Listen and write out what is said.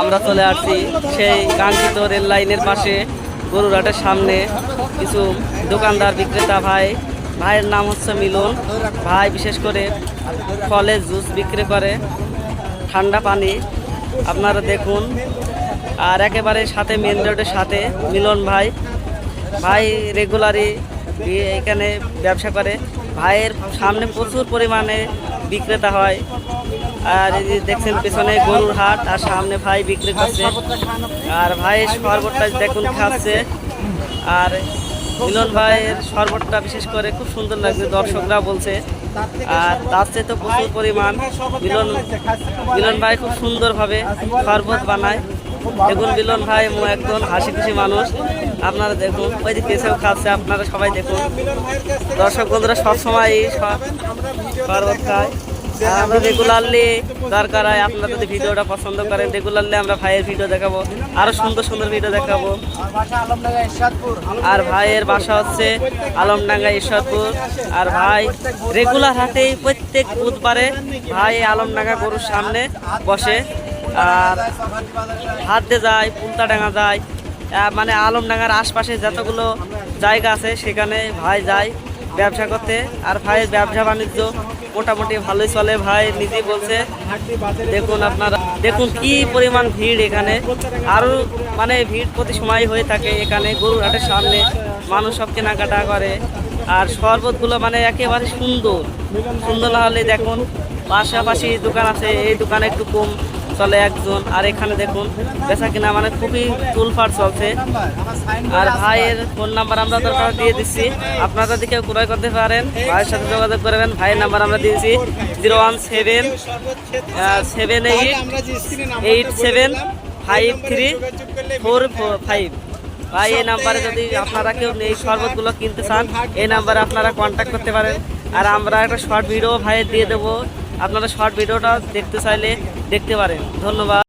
আমরা চলে আসছি সেই কাঙ্ক্ষিত রেল লাইনের পাশে গরুরাটের সামনে কিছু দোকানদার বিক্রেতা ভাই। ভাইয়ের নাম হচ্ছে মিলন। ভাই বিশেষ করে ফলের জুস বিক্রি করে, ঠান্ডা পানি। আপনারা দেখুন। আর একেবারে সাথে মেন রোডের সাথে মিলন ভাই। ভাই রেগুলারই এখানে ব্যবসা করে। ভাইয়ের সামনে প্রচুর পরিমাণে বিক্রেতা হয়। আর এই যে দেখছেন পেছনে গরুর হাট, আর সামনে ভাই বিক্রি করছে। আর ভাইয়ের শরবতটা দেখুন খাচ্ছে। আর মিলন ভাইয়ের শরবতটা বিশেষ করে খুব সুন্দর লাগছে, দর্শকরা বলছে। আর তার চেয়ে তো প্রচুর পরিমাণ মিলন মিলন ভাই খুব সুন্দরভাবে শরবত বানায়। দেখুন মিলন ভাই একজন হাসি খুশি মানুষ। আপনারা দেখুন, ওই যে পেছেও খাচ্ছে আপনারা সবাই দেখুন। দর্শক বন্ধুরা, সবসময় শরবত খায় আমরা রেগুলারলি দরকার হয় আপনারা যদি ভিডিওটা পছন্দ করেন রেগুলারলি আমরা ভাইয়ের ভিডিও দেখাবো, আরও সুন্দর সুন্দর ভিডিও দেখাবো। আর ভাইয়ের বাসা হচ্ছে আলমডাঙ্গা ঈশ্বরপুর। আর ভাই রেগুলার হাটেই প্রত্যেক বুধবারে ভাই আলমডাঙ্গা গরুর সামনে বসে। আর হাতে যায়, পুলতাডাঙ্গা যায় মানে আলমডাঙ্গার আশপাশে যতগুলো জায়গা আছে, সেখানে ভাই যায় ব্যবসা করতে। আর ভাইয়ের ব্যবসা বাণিজ্য মোটামুটি ভালোই চলে। ভাই নিজেই বলছে, দেখুন আপনারা, দেখুন কি পরিমাণ ভিড় এখানে। আরও মানে ভিড় প্রতি সময় হয়ে থাকে এখানে, গরুর হাটের সামনে মানুষ সব কেনাকাটা করে। আর শরবতগুলো মানে একেবারে সুন্দর। সুন্দর না হলে দেখুন, পাশাপাশি দোকান আছে, এই দোকানে একটু কম চলে একজন। আর এখানে দেখুন, বেচা কিনা মানে খুবই তুলফাট চলছে। আর ভাইয়ের ফোন নাম্বার আমরা দরকার দিয়ে দিচ্ছি। আপনারা যদি কেউ ক্রয় করতে পারেন, ভাইয়ের সাথে যোগাযোগ করবেন, ভাইয়ের নাম্বার আমরা দিয়েছি zero one seven seven eight eight seven, five three four five. ভাই, এই নাম্বারে যদি আপনারা কেউ এই শরবতগুলো কিনতে চান, এই নাম্বারে আপনারা কন্ট্যাক্ট করতে পারেন। আর আমরা একটা শর্ট ভিডিও ভাইয়ের দিয়ে দেবো। আপনারা শর্ট ভিডিওটা দেখতে চাইলে দেখতে পারেন। ধন্যবাদ।